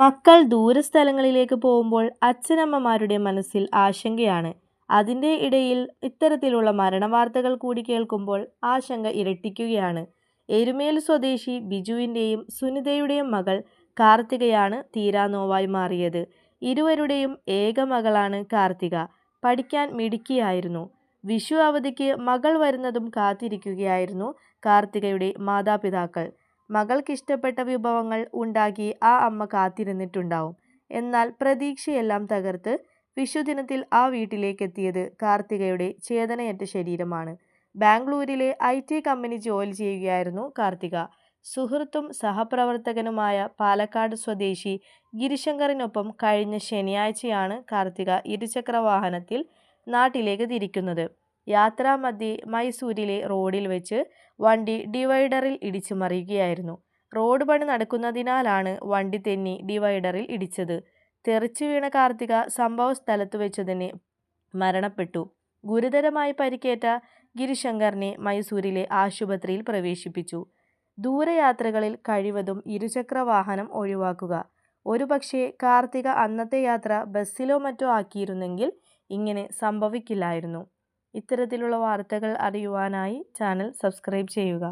മക്കൾ ദൂരസ്ഥലങ്ങളിലേക്ക് പോകുമ്പോൾ അച്ഛനമ്മമാരുടെ മനസ്സിൽ ആശങ്കയാണ്. അതിന്റെ ഇടയിൽ ഇത്തരത്തിലുള്ള മരണവാർത്തകൾ കൂടി കേൾക്കുമ്പോൾ ആശങ്ക ഇരട്ടിക്കുകയാണ്. എരുമേൽ സ്വദേശി ബിജുവിന്റെയും സുനിതയുടെയും മകൾ കാർത്തികയാണ് തീരാനോവായി മാറിയത്. ഇരുവരുടെയും ഏക മകളാണ് കാർത്തിക. പഠിക്കാൻ മിടുക്കിയായിരുന്നു. വിഷു അവധിക്ക് മകൾ വരുന്നതും കാത്തിരിക്കുകയായിരുന്നു കാർത്തികയുടെ മാതാപിതാക്കൾ. മകൾക്കിഷ്ടപ്പെട്ട വിഭവങ്ങൾ ഉണ്ടാക്കി ആ അമ്മ കാത്തിരുന്നിട്ടുണ്ടാവും. എന്നാൽ പ്രതീക്ഷയെല്ലാം തകർത്ത് വിഷുദിനത്തിൽ ആ വീട്ടിലേക്കെത്തിയത് കാർത്തികയുടെ ചേതനയറ്റ ശരീരമാണ്. ബാംഗ്ലൂരിലെ ഐ ടി കമ്പനി ജോലി ചെയ്യുകയായിരുന്നു കാർത്തിക. സുഹൃത്തും സഹപ്രവർത്തകനുമായ പാലക്കാട് സ്വദേശി ഗിരിശങ്കറിനൊപ്പം കഴിഞ്ഞ ശനിയാഴ്ചയാണ് കാർത്തിക ഇരുചക്രവാഹനത്തിൽ നാട്ടിലേക്ക് തിരിക്കുന്നത്. യാത്രാമധ്യേ മൈസൂരിലെ റോഡിൽ വെച്ച് വണ്ടി ഡിവൈഡറിൽ ഇടിച്ചു മറിയുകയായിരുന്നു. റോഡ് പണി നടക്കുന്നതിനാലാണ് വണ്ടി തെന്നി ഡിവൈഡറിൽ ഇടിച്ചത്. തെറിച്ചു വീണ കാർത്തിക സംഭവസ്ഥലത്തു വെച്ച് തന്നെ മരണപ്പെട്ടു. ഗുരുതരമായി പരിക്കേറ്റ ഗിരിശങ്കറിനെ മൈസൂരിലെ ആശുപത്രിയിൽ പ്രവേശിപ്പിച്ചു. ദൂരയാത്രകളിൽ കഴിവതും ഇരുചക്ര വാഹനം ഒഴിവാക്കുക. ഒരുപക്ഷേ കാർത്തിക അന്നത്തെ യാത്ര ബസ്സിലോ മറ്റോ ആക്കിയിരുന്നെങ്കിൽ ഇങ്ങനെ സംഭവിക്കില്ലായിരുന്നു. ഇത്തരത്തിലുള്ള വാർത്തകൾ അറിയുവാനായി ചാനൽ സബ്സ്ക്രൈബ് ചെയ്യുക.